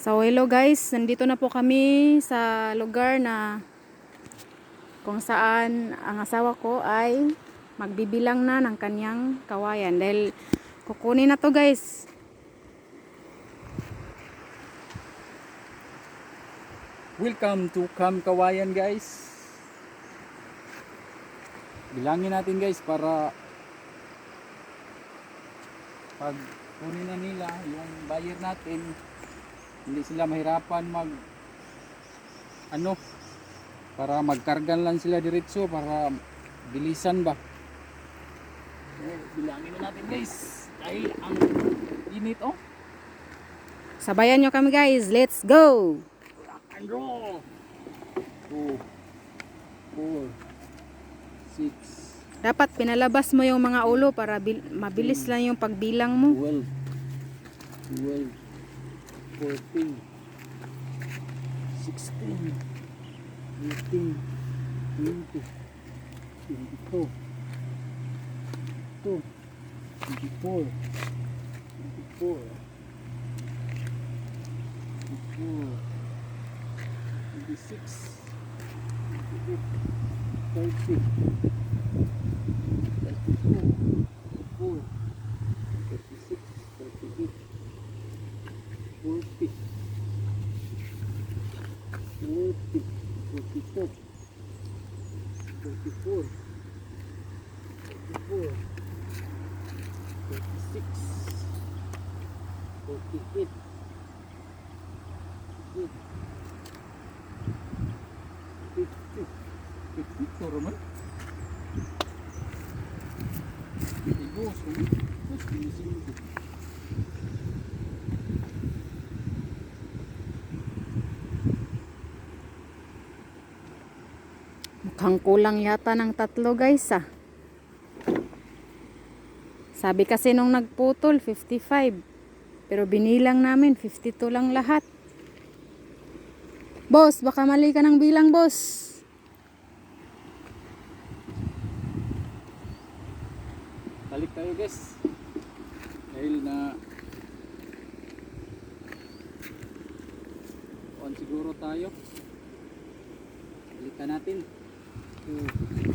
So hello guys, nandito na po kami sa lugar na kung saan ang asawa ko ay magbibilang na ng kanyang kawayan dahil kukunin na to guys. Welcome to Cam Kawayan guys. Bilangin natin guys para pag kunin na nila yung buyer natin hindi sila mahirapan mag ano para magkargan lang sila diretso para bilisan ba. So, bilangin na natin guys dahil ang init oh. Sabayan nyo kami guys, let's go! Rock and roll. Two, four, six, Dapat pinalabas mo yung mga ulo para bil- mabilis lang yung pagbilang mo. twelve, twelve, 14 16 18 20 22 22 24 24 24 26 28 30 normal. Sumi, terus di sini tuh. Mukhang kulang yata ng tatlo guys ah. Sabi kasi nung nagputol, 55. Pero binilang namin, 52 lang lahat. Boss, baka mali ka ng bilang, boss. Balik tayo guys. Dahil na on siguro tayo. Balikan natin. Two.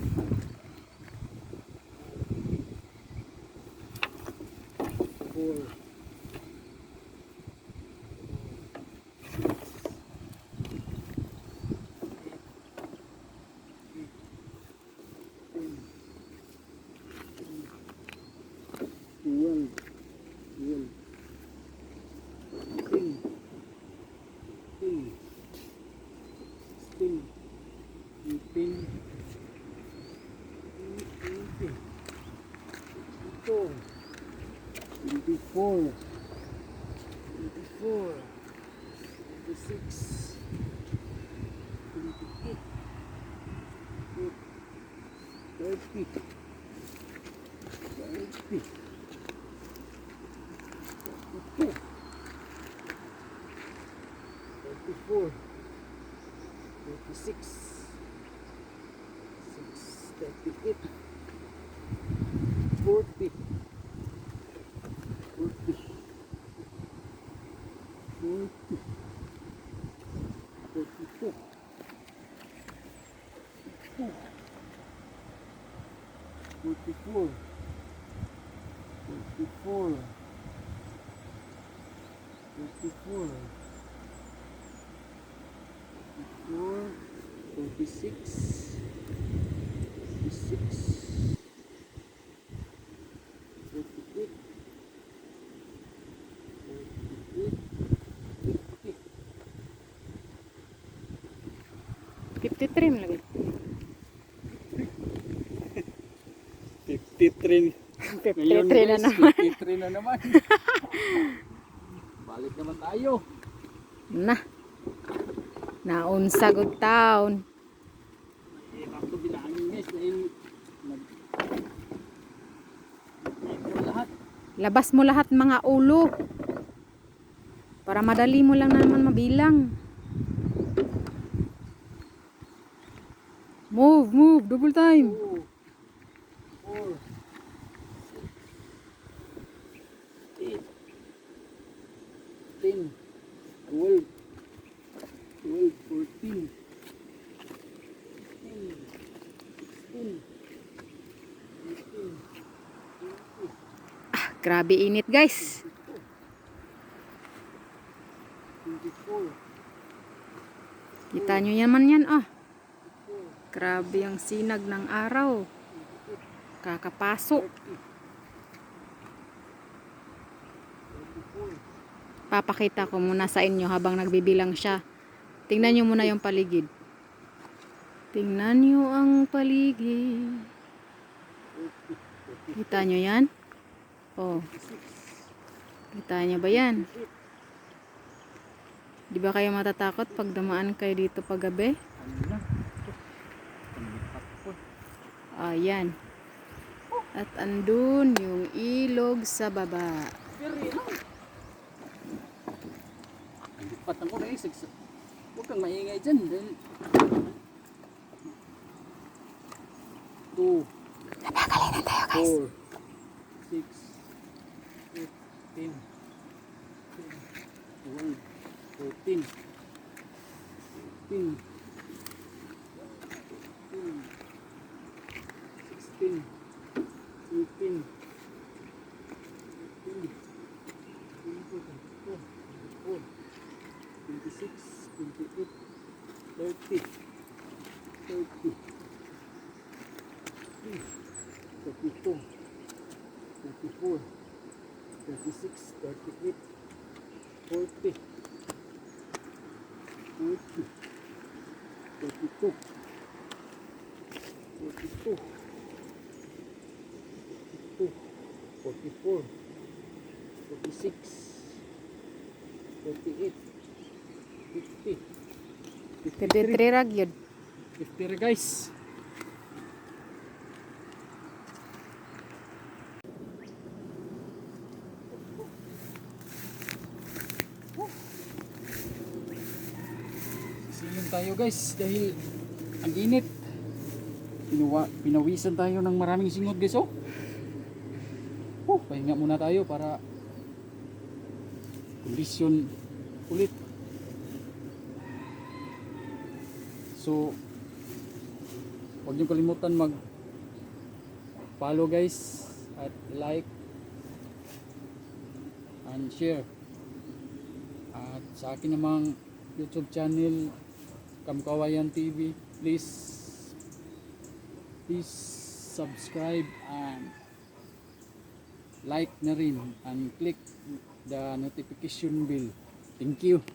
84 84 86 28 30 30 32 34 36 38 40 Forty-four. Forty-four. Forty-four. Forty-four. Forty-six. Forty-six. 53 mo lagi. 53 Ngayon 53 na naman. 53 na naman. Balik naman tayo. Na. Naunsa good town. Eh, bakit bilangin guys dahil. Labas mo lahat mga ulo. Para madali mo lang naman mabilang. Double time. Two, four, six, eight, ten, 12, 12, 14, 15, 16, Ah, grabe init guys. 24, Kita nyo yaman yan ah. Grabe ang sinag ng araw. Kakapasok. Papakita ko muna sa inyo habang nagbibilang siya. Tingnan nyo muna yung paligid. Tingnan nyo ang paligid. Kita nyo yan? Oh. Kita nyo ba yan? Di ba kayo matatakot pag dumaan kayo dito paggabi? ano. Ayan. At andun yung ilog sa baba. Na eh. Six- Huwag kang maingay dyan. Dahil... Two. Four. Six. Eight. Ten. Twelve. Fourteen. Fifteen. Sixteen. Seventeen. 26, 28, 30, 30, 32, 34, 36, 38, 40, 40, 42, 42, 42, 44, 46, 53 rag yun. 50 rin guys. Sisilin tayo guys dahil ang init. Pinuwa, pinawisan tayo ng maraming singot guys oh. Oh, pahinga muna tayo para kondisyon ulit. So, huwag niyo kalimutan mag follow guys at like and share. At sa akin namang YouTube channel Kamkawayan TV, please please subscribe and like na rin and click the notification bell. Thank you.